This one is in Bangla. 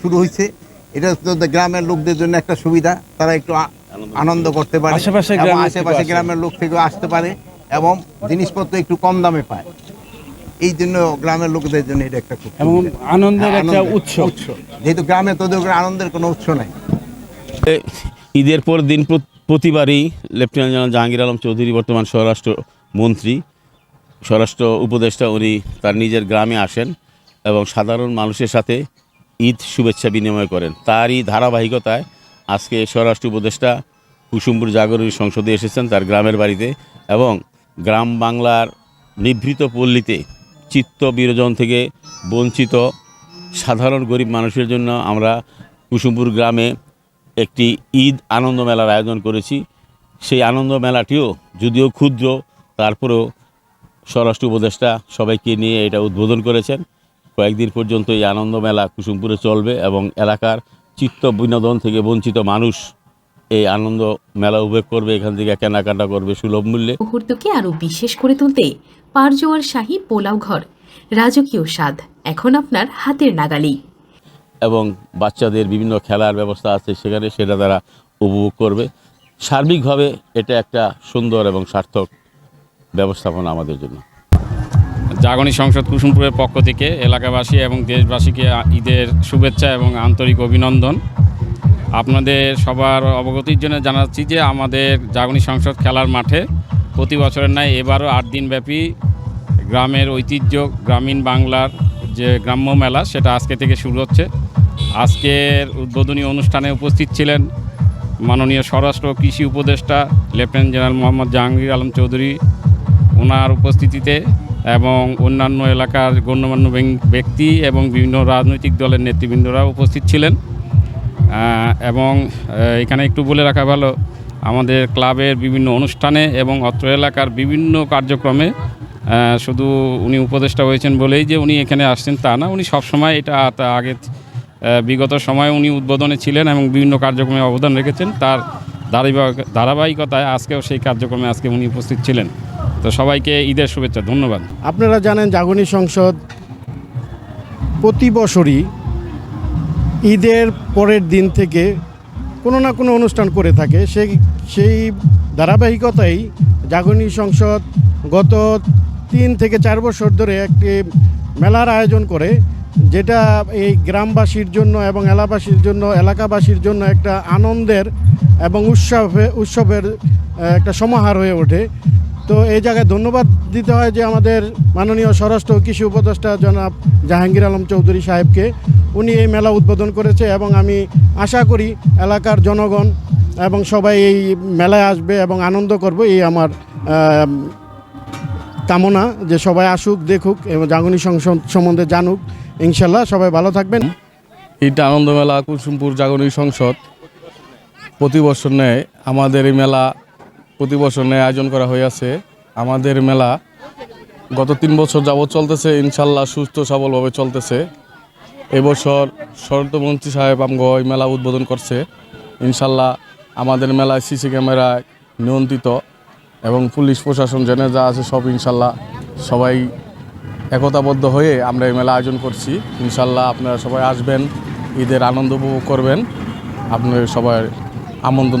শুরু হয়েছে। এটা তো গ্রামের লোকদের জন্য একটা সুবিধা। তারা একটু আনন্দ করতে পারে আশেপাশে এবং গ্রামের আশেপাশে গ্রামের লোক থেকেও আসতে পারে এবং জিনিসপত্র একটু কম দামে পায়। এই জন্য গ্রামের লোকদের জন্য এটা একটা খুব আনন্দের হ্যাঁ, একটা উৎস। উৎস। যেহেতু গ্রামে তোদের আনন্দের কোনো উৎস নাই। ঈদের পর দিন প্রতিবারই লেফটেন্যান্ট জেনারেল জাহাঙ্গীর আলম চৌধুরী বর্তমান স্বরাষ্ট্র মন্ত্রী। স্বরাষ্ট্র উপদেষ্টা উনি তার নিজের গ্রামে আসেন এবং সাধারণ মানুষের সাথে ঈদ শুভেচ্ছা বিনিময় করেন। তারই ধারাবাহিকতায় আজকে স্বরাষ্ট্র উপদেষ্টা কুসুমপুর জাগরণী সংসদে এসেছেন তার গ্রামের বাড়িতে এবং গ্রাম বাংলার নিভৃত পল্লীতে চিত্ত বিরোজন থেকে বঞ্চিত সাধারণ গরিব মানুষের জন্য আমরা কুসুমপুর গ্রামে একটি ঈদ আনন্দ মেলার আয়োজন করেছি। সেই আনন্দ মেলাটিও যদিও ক্ষুদ্র, তারপরেও স্বরাষ্ট্র উপদেষ্টা সবাইকে নিয়ে এটা উদ্বোধন করেছেন। কয়েকদিন পর্যন্ত এই আনন্দ মেলা কুসুমপুরে চলবে এবং এলাকার চিত্ত বিনোদন থেকে বঞ্চিত মানুষ এই আনন্দ মেলা উপভোগ করবে এখান থেকে কেনাকাটা করবে সুলভ মূল্যে। মুহূর্তকে আরও বিশেষ করে তুলতে পারজোয়ার শাহী পোলাও ঘর রাজকীয় স্বাদ এখন আপনার হাতের নাগালেই। এবং বাচ্চাদের বিভিন্ন খেলার ব্যবস্থা আছে সেখানে সেটা তারা উপভোগ করবে। সার্বিকভাবে এটা একটা সুন্দর এবং সার্থক ব্যবস্থাপনা আমাদের জন্য। জাগরণী সংসদ কুসুমপুরের পক্ষ থেকে এলাকাবাসী এবং দেশবাসীকে ঈদের শুভেচ্ছা এবং আন্তরিক অভিনন্দন। আপনাদের সবার অবগতির জন্য জানাচ্ছি যে আমাদের জাগরণী সংসদ খেলার মাঠে প্রতি বছরের ন্যায় এবারও আট দিনব্যাপী গ্রামের ঐতিহ্য, গ্রামীণ বাংলার যে গ্রাম্য মেলা, সেটা আজকে থেকে শুরু হচ্ছে। আজকের উদ্বোধনী অনুষ্ঠানে উপস্থিত ছিলেন মাননীয় স্বরাষ্ট্র কৃষি উপদেষ্টা লেফটেন্যান্ট জেনারেল মোহাম্মদ জাহাঙ্গীর আলম চৌধুরী। ওনার উপস্থিতিতে এবং অন্যান্য এলাকার গণ্যমান্য ব্যক্তি এবং বিভিন্ন রাজনৈতিক দলের নেতৃবৃন্দরা উপস্থিত ছিলেন। এবং এখানে একটু বলে রাখা ভালো, আমাদের ক্লাবের বিভিন্ন অনুষ্ঠানে এবং অত্র এলাকার বিভিন্ন কার্যক্রমে শুধু উনি উপদেষ্টা হয়েছেন বলেই যে উনি এখানে আসছেন তা না, উনি সবসময় এটা আগে বিগত সময়ে উনি উদ্বোধনে ছিলেন এবং বিভিন্ন কার্যক্রমে অবদান রেখেছেন। তার ধারাবাহিক- ধারাবাহিকতায় আজকেও সেই কার্যক্রমে আজকে উনি উপস্থিত ছিলেন। তো সবাইকে ঈদের শুভেচ্ছা, ধন্যবাদ। আপনারা জানেন জাগরণী সংসদ প্রতি বছরই ঈদের পরের দিন থেকে কোনো না কোনো অনুষ্ঠান করে থাকে। সেই সেই ধারাবাহিকতাই জাগরণী সংসদ গত তিন থেকে চার বছর ধরে একটি মেলার আয়োজন করে, যেটা এই গ্রামবাসীর জন্য এবং এলাকাবাসীর জন্য এলাকাবাসীর জন্য একটা আনন্দের এবং উৎসবে, উৎসবের একটা সমাহার হয়ে ওঠে। তো এই জায়গায় ধন্যবাদ দিতে হয় যে আমাদের মাননীয় স্বরাষ্ট্র কৃষি উপদেষ্টা জনাব জাহাঙ্গীর আলম চৌধুরী সাহেবকে। উনি এই মেলা উদ্বোধন করেছে এবং আমি আশা করি এলাকার জনগণ এবং সবাই এই মেলায় আসবে এবং আনন্দ করবে, এই আমার কামনা যে সবাই আসুক, দেখুক, এবং জাগরণী সংসদ সম্বন্ধে জানুক। ইনশাল্লাহ সবাই ভালো থাকবেন। ঈদ আনন্দমেলা কুসুমপুর জাগরণী সংসদ। প্রতি বছর নেয় আমাদের এই মেলা প্রতি বছর আয়োজন করা হয়েছে আমাদের মেলা গত তিন বছর যাবৎ চলতেছে, ইনশাল্লাহ সুস্থ সবলভাবে চলতেছে। এবছর শরতমন্ত্রী সাহেব আমগো এই মেলা উদ্বোধন করছে। ইনশাল্লাহ আমাদের মেলায় সিসি ক্যামেরায় নিয়ন্ত্রিত এবং পুলিশ প্রশাসন জেনে যা আছে সব ইনশাল্লাহ সবাই একতাবদ্ধ হয়ে আমরা এই মেলা আয়োজন করছি। ইনশাল্লাহ আপনারা সবাই আসবেন, ঈদের আনন্দ উপভোগ করবেন। আপনাদের সবাই আমন্ত্রণ